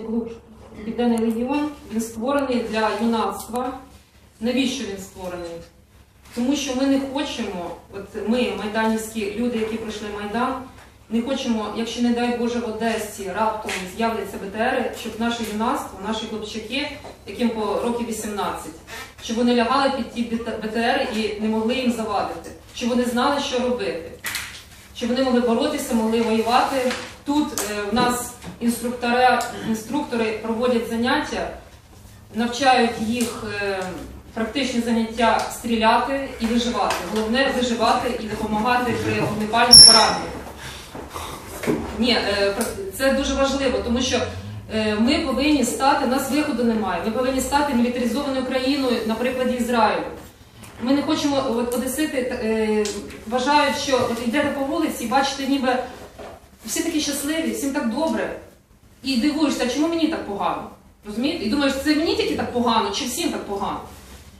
Клуб Південний Легіон він створений для юнацтва. Навіщо він створений? Тому що ми не хочемо, от ми, майданівські люди, які пройшли Майдан, не хочемо, якщо не дай Боже в Одесі раптом з'являться БТРи, щоб наше юнацтво, наші хлопчаки, яким по років 18, щоб вони лягали під ті БТРи і не могли їм завадити, щоб вони знали, що робити, щоб вони могли боротися, могли воювати. Тут е, в нас інструктори, інструктори проводять заняття, навчають їх е, практичні заняття стріляти і виживати. Головне виживати і допомагати при вогнепальних пораненнях. Ні, е, це дуже важливо, тому що е, ми повинні стати, у нас виходу немає. Ми повинні стати мілітаризованою країною на прикладі Ізраїлю. Ми не хочемо от, одесити, е, вважають, що от йдете по вулиці бачите, ніби всі такі щасливі, всім так добре. І дивуєшся, чому мені так погано? Розумієте? І думаєш, це мені тільки так погано, чи всім так погано?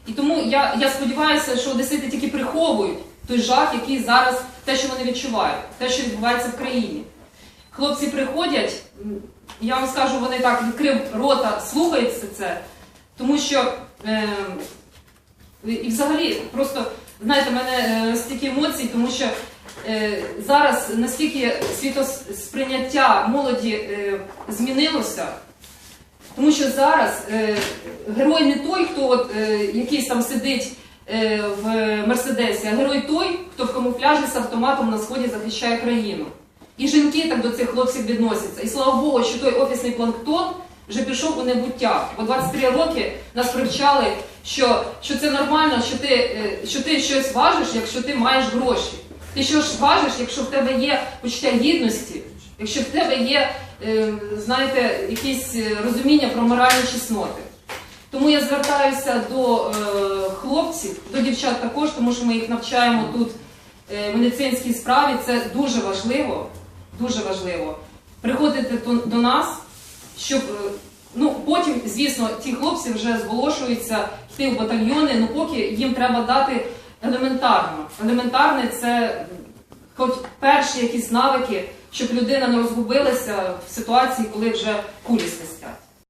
І тому я, я сподіваюся, що одесити тільки приховують той жах, який зараз те, що вони відчувають, те, що відбувається в країні. Хлопці приходять, я вам скажу, вони так відкрив рота, слухають все це, тому що е, і взагалі просто знаєте, в мене е, стільки емоцій, тому що зараз наскільки світосприйняття молоді е, змінилося. Тому що зараз е, герой не той, хто е, якийсь там сидить е, в Мерседесі, а герой той, хто в камуфляжі з автоматом на сході захищає країну. І жінки так до цих хлопців відносяться. І слава Богу, що той офісний планктон вже пішов у небуття. Бо 23 роки нас привчали, що, що це нормально, що ти, е, що ти щось важиш, якщо ти маєш гроші. Ти що ж важиш, якщо в тебе є почуття гідності, якщо в тебе є, е, знаєте, якісь е, розуміння про моральні чесноти. Тому я звертаюся до е, хлопців, до дівчат також, тому що ми їх навчаємо тут в медицинській справі. Це дуже важливо, дуже важливо. Приходити до, нас, щоб ну потім, звісно, ті хлопці вже зголошуються йти в батальйони, ну поки їм треба дати елементарно. Елементарне це хоч перші якісь навики, щоб людина не розгубилася в ситуації, коли вже кулі свистять.